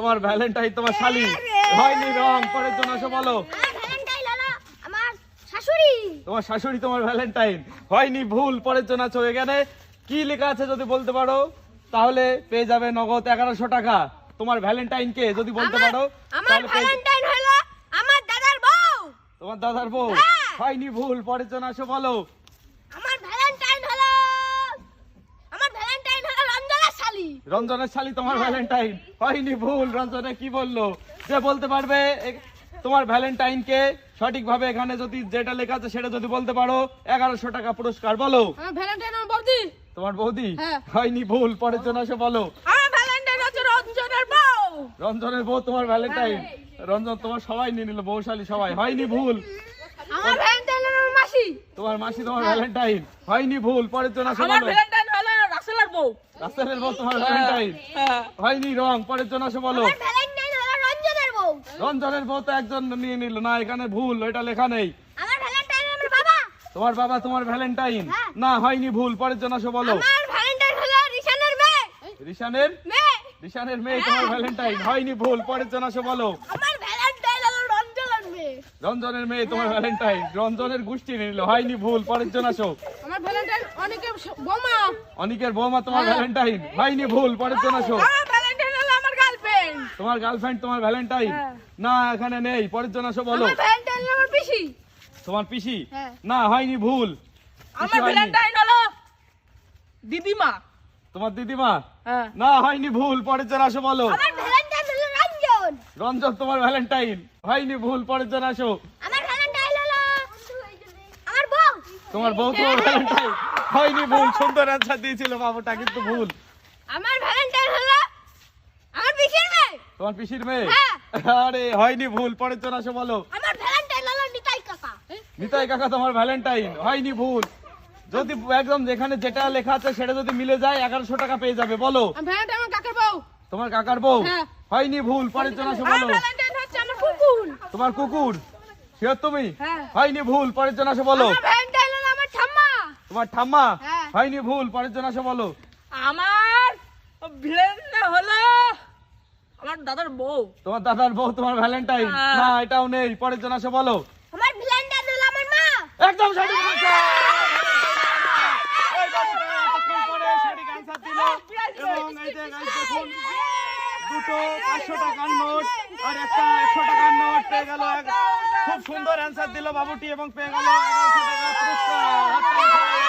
তোমার ভ্যালেন্টাইন তোমার শালি। হয়নি রং পরের জন্য আসো বলো। তোমার শাশুড়ি তোমার ভ্যালেন্টাইন হয়নি ভুল পরের জন্য আছো এখানে কি লেখা আছে যদি বলতে পারো তাহলে পেয়ে যাবে নগদ এগারোশো টাকা। তোমার ভ্যালেন্টাইন কে যদি বলতে পারো আমার তাহলে ভ্যালেন্টাইন হলো আমার দাদার বউ। তোমার দাদার বউ। হ্যাঁ। হয়নি ভুল পরের জন্য আসো বলো আমার ভ্যালেন্টাইন হলো আমার ভ্যালেন্টাইন হলো রঞ্জনা শালি রঞ্জনের শালি তোমার ভ্যালেন্টাইন হয়নি ভুল রঞ্জনে কি বলল? যে বলতে পারবে তোমার ভ্যালেন্টাইনকে সঠিকভাবে এখানে যদি যেটা লেখা আছে সেটা যদি বলতে পারো এগারোশো টাকা পুরস্কার বলো। তোমার বৌদি? হ্যাঁ। হয়নি ভুল পরের আসো বলো। রঞ্জনের বউ। তোমার ভ্যালেন্টাইন রঞ্জন তোমার সবাই নিয়ে নিল বউশালী সবাই। হয়নি ভুল। তোমার মাসি তোমার ভ্যালেন্টাইন হয়নি ভুল পরের জন্য আসো বলো। রাসেলের বউ তোমার ভ্যালেন্টাইন হ্যাঁ। হয়নি রং পরের জন্য আসো বলো। রঞ্জনের বউ। তো একজন নিয়ে নিল। না এখানে ভুল এটা লেখা নেই। তোমার বাবা তোমার ভ্যালেন্টাইন। না হয়নি ভুল পরের জন্য আসো বলো। আমার রিশানের মেয়ে। রিশানের? মেয়ে। তোমার ভ্যালেন্টাইন হয়নি ভুল পরের জন্য আসো বলো। আমার ভ্যালেন্টাইন হলো রঞ্জনের মেয়ে রঞ্জনের মেয়ে তোমার ভ্যালেন্টাইন রঞ্জনের গোষ্ঠী নিল। হয়নি ভুল পরের জন্য আসো। আমার ভ্যালেন্টাইন অনেকে বোমা। অনিকের বৌমা তোমার ভ্যালেন্টাইন হয়নি ভুল পরের জন্য আসো। ভ্যালেন্টাইন হলো আমার গার্লফ্রেন্ড তোমার গার্লফ্রেন্ড তোমার ভ্যালেন্টাইন। না এখানে নেই। পরের জন আসো বলো। আমার ভ্যালেন্টাইন আমার পিসি। তোমার পিসি? হ্যাঁ। না হয়নি ভুল। আমার ভ্যালেন্টাইন হলো দিদিমা। তোমার দিদিমা? হ্যাঁ। না হয়নি ভুল পরের জন আসো বলো। আমার রঞ্জন তোমার ভ্যালেন্টাইন হয়নি ভুল পরের জন্য আসো। আমার ভ্যালেন্টাইন হলো। আমার বউ। তোমার বউ তোমার ভ্যালেন্টাইন হয়নি ভুল সুন্দর অ্যান্সার দিয়েছিল বাবুটা কিন্তু ভুল। আমার ভ্যালেন্টাইন হলো আমার পিসির মেয়ে। তোমার পিসির মেয়ে? হ্যাঁ। আরে হয়নি ভুল পরের জন্য আসো বলো। আমার ভ্যালেন্টাইন হলো নিতাই কাকা। নিতাই কাকা তোমার ভ্যালেন্টাইন হয়নি ভুল। যদি একদম যেখানে যেটা লেখা আছে সেটা যদি মিলে যায় এগারোশো টাকা পেয়ে যাবে বলো। ভ্যালেন্টাইন আমার কাকার বউ। তোমার কাকার বউ? হ্যাঁ। হয়নি ভুল পরের জন্য আসো বলো। তোমার কুকুর? শিওর তুমি? হ্যাঁ। হয়নি ভুল পরের জন্য আসো বলো। তোমার ঠাম্মা? হ্যাঁ। হয়নি ভুল পরের জন্য আসো বলো। আমার হলো আমার দাদার বউ। তোমার দাদার বউ তোমার ভ্যালেন্টাইন। না এটাও নেই পরের আসো বলো। আমার ভ্যালেন্টাইন হলো আমার মা। একদম সঠিক দিল। এবং এই যে guys দেখুন, দুটো পাঁচশো টাকার নোট আর একটা একশো টাকার নোট পেয়ে গেল খুব সুন্দর অ্যান্সার দিল বাবুটি এবং পেয়ে গেল এগারোশো টাকা।